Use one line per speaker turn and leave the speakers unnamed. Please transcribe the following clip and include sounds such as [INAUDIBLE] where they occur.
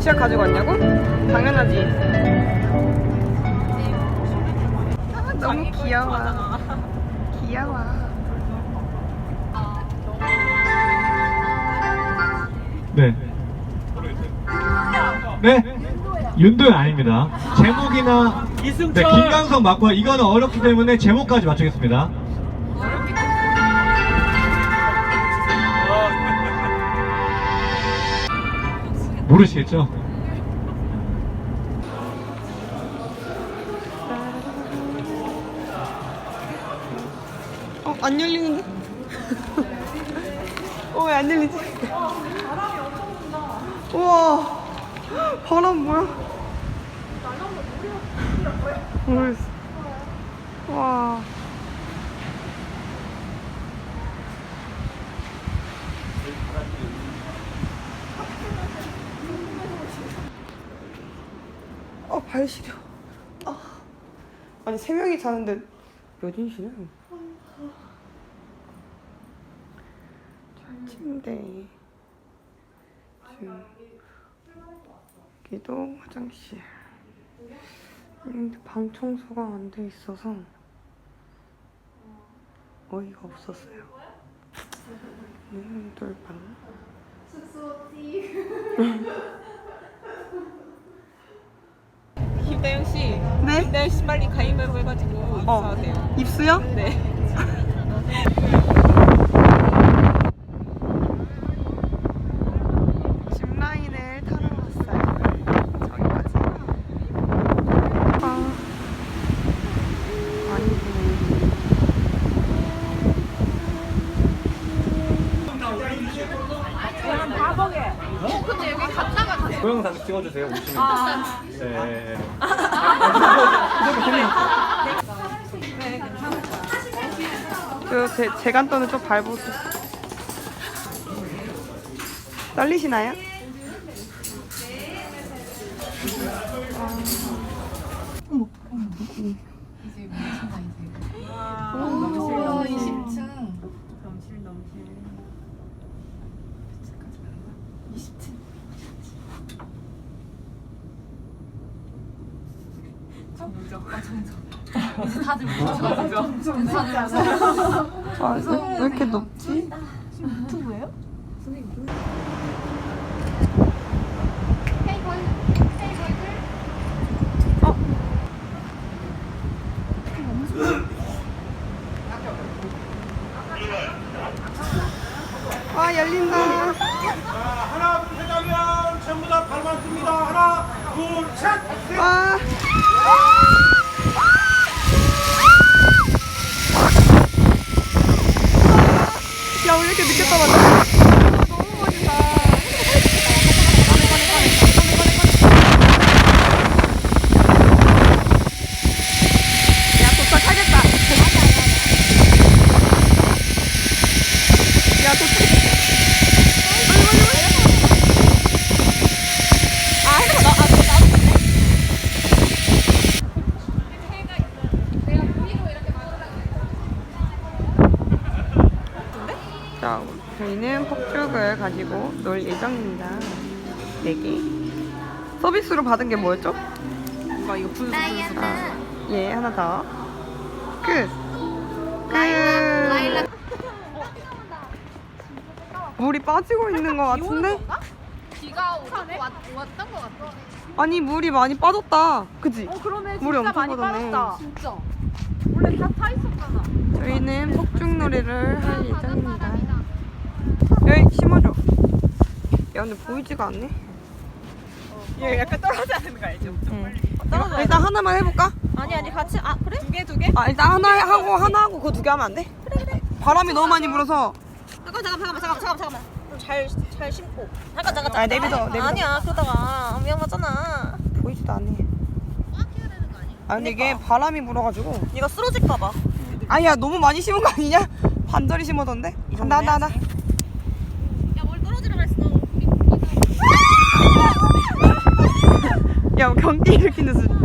치약 가지고 왔냐고? 당연하지. 아, 너무 귀여워. 귀여워.
네. 네. 윤도현 아닙니다. 제목이나 네, 김강석 맞고요. 이거는 어렵기 때문에 제목까지 맞추겠습니다. 모르시겠죠?
어, 안 열리는데? 어, 왜 안 열리지? 우와, 바람 뭐야? 모르겠어. 와. 어, 발 시려. 아. 아니, 세 명이 자는데 몇 인실이야? 침대 여기도 화장실 근데 방 청소가 안 돼 있어서 어이가 없었어요 네, 돌방
김다영 씨,
네?
김다영 씨 빨리 가위바위보 해가지고 입사하세요.
입수요?
네. [LAUGHS]
짚라인을 타러 왔어요. 저기까지. 아, 많이 부네.
동영상 찍어주세요. 오시면. 네.
그 제, 제간돈은 좀 밟으세요. 떨리시나요?
어, 20층.
넘실 넘실.
다들 무서워가지고. 괜찮아요.
아, 왜, 왜 이렇게 높지? 아, 열린다.
하나, 둘, 셋 하면 전부 다 발만 씁니다. 하나, 둘, 셋.
와. 야, 왜이렇게 늦게 떨어져? 너무 멋있다. 야, 도착하겠다. 야, 도착. 빨리, 빨리, 빨리. 아, 해봐. 나, 아, 나, 자, 저희는 폭죽을 가지고 놀 예정입니다. 4개. 서비스로 받은 게 뭐였죠?
이거 이거 불
아, 예, 하나 더. 끝. 끝. 물이 빠지고 있는 것 같은데?
비가 오고 왔, 왔던 것 같아.
아니, 물이 많이 빠졌다. 그지?
어, 그러네.
물이
진짜
엄청
많이
빠졌네.
빠졌다. 진짜. 원래 다 타 있었잖아.
저희는 폭죽놀이를 할 예정입니다. 여기 심어줘. 야, 근데 보이지가 않네.
얘 약간 떨어져야 되는 거 알죠?
응. 일단 하나만 해볼까?
아니 아니 같이 아 그래? 두 개 두 개?
아 일단 하나 하고 하나 하고 그거 두 개 하면 안 돼? 그래 그래. 바람이 너무 많이 불어서.
잠깐 잠깐 잠깐 잠깐 잠깐 잠깐만. 잘잘 심고. 잠깐 잠깐
아, 내비둬, 내비둬.
아니야 그러다가 위험하잖아.
보이지도 않네. 아 근데 이게 바람이 불어가지고.
이거 쓰러질까 봐.
아야 너무 많이 심은 거 아니냐? [LAUGHS] 반절이 심어던데? 한다 한다 한다.
야뭘 떨어지라 했어.
야 경기 일으키는 수준.